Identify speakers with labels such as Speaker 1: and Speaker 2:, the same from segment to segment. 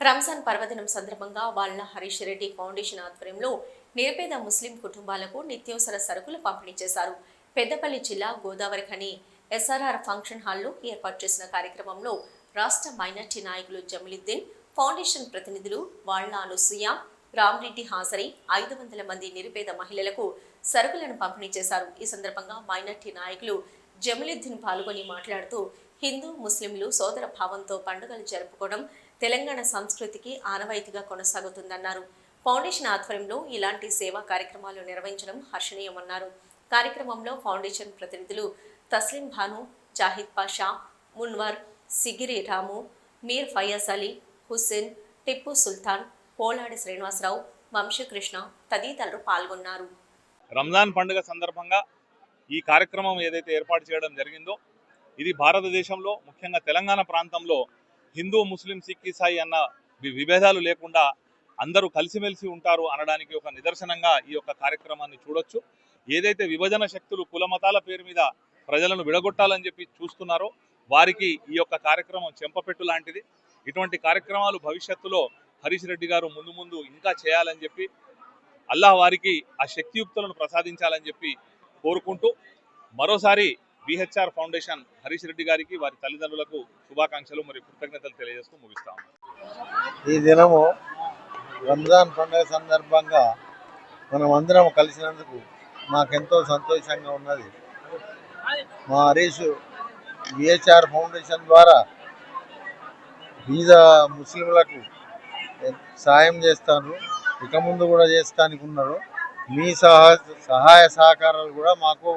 Speaker 1: రంజాన్ పర్వదినం సందర్భంగా వాళ్ళ హరీష్ రెడ్డి ఫౌండేషన్ ఆధ్వర్యంలో నిరుపేద ముస్లిం కుటుంబాలకు నిత్యావసర సరుకులు పంపిణీ చేశారు. పెద్దపల్లి జిల్లా గోదావరి ఖని ఎస్ఆర్ఆర్ ఫంక్షన్ హాల్లో ఏర్పాటు చేసిన కార్యక్రమంలో రాష్ట్ర మైనార్టీ నాయకులు జమిలిద్దీన్ ఫౌండేషన్ ప్రతినిధులు వాళ్ళ అనుసూయ రామ్రెడ్డి హాజరై ఐదు వందల మంది నిరుపేద మహిళలకు సరుకులను పంపిణీ చేశారు. ఈ సందర్భంగా మైనార్టీ నాయకులు జమీలుద్దీన్ పాల్గొని మాట్లాడుతూ హిందూ ముస్లింలు సోదర భావంతో పండుగలు జరుపుకోవడం తెలంగాణ సంస్కృతికి ఆనవాయితీగా కొనసాగుతుందన్నారు. ఫౌండేషన్ ఆధ్వర్యంలో ఇలాంటి సేవా కార్యక్రమాలు నిర్వహించడం హర్షణీయమన్నారు. కార్యక్రమంలో ఫౌండేషన్ ప్రతినిధులు తస్లిం భాను జాహిద్ పాషా మున్వర్ సిగిరి రాము మీర్ ఫయాజ్ అలీ హుస్సేన్ టిప్పు సుల్తాన్ పోలాడి శ్రీనివాసరావు వంశకృష్ణ తదితరులు పాల్గొన్నారు.
Speaker 2: రంజాన్ పండుగ సందర్భంగా ఈ కార్యక్రమం ఏదైతే ఏర్పాటు చేయడం జరిగిందో ఇది భారతదేశంలో ముఖ్యంగా తెలంగాణ ప్రాంతంలో హిందూ ముస్లిం సిక్ ఇసాయి అన్న విభేదాలు లేకుండా అందరూ కలిసిమెలిసి ఉంటారు అనడానికి ఒక నిదర్శనంగా ఈ యొక్క కార్యక్రమాన్ని చూడొచ్చు. ఏదైతే విభజన శక్తులు కుల మతాల పేరు మీద ప్రజలను విడగొట్టాలని చెప్పి చూస్తున్నారో వారికి ఈ యొక్క కార్యక్రమం చెంపపెట్టు లాంటిది. ఇటువంటి కార్యక్రమాలు భవిష్యత్తులో హరీష్ రెడ్డి గారు ముందు ముందు ఇంకా చేయాలని చెప్పి అల్లాహ్ వారికి ఆ శక్తియుక్తులను ప్రసాదించాలని చెప్పి కోరుకుంటూ మరోసారి బిహెచ్ఆర్ ఫౌండేషన్ హరీష్ రెడ్డి గారికి వారి తల్లిదండ్రులకు శుభాకాంక్షలు మరియు కృతజ్ఞతలు తెలియజేస్తూ ముగిస్తాము
Speaker 3: ఈ దినము రంజాన్ పండుగ సందర్భంగా మనం అందరం కలిసినందుకు మాకెంతో సంతోషంగా ఉన్నది. మా హరీష్ విహెచ్ఆర్ ఫౌండేషన్ ద్వారా బీద ముస్లింలకు సాయం చేస్తాను. ఇక ముందు కూడా చేస్తానికి ఉన్నారు. మీ సహా సహాయ సహకారాలు కూడా మాకు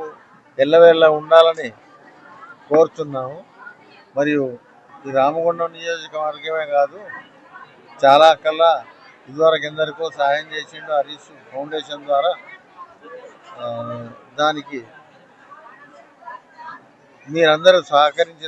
Speaker 3: ఎల్లవేళ్ళ ఉండాలని కోరుతున్నాము మరియు ఈ రామగుండం నియోజకవర్గమే కాదు చాలా కల్లా ఇదివరకు ఎందరికో సహాయం చేసిండు హరీష్ ఫౌండేషన్ ద్వారా దానికి మీరందరూ సహకరించిన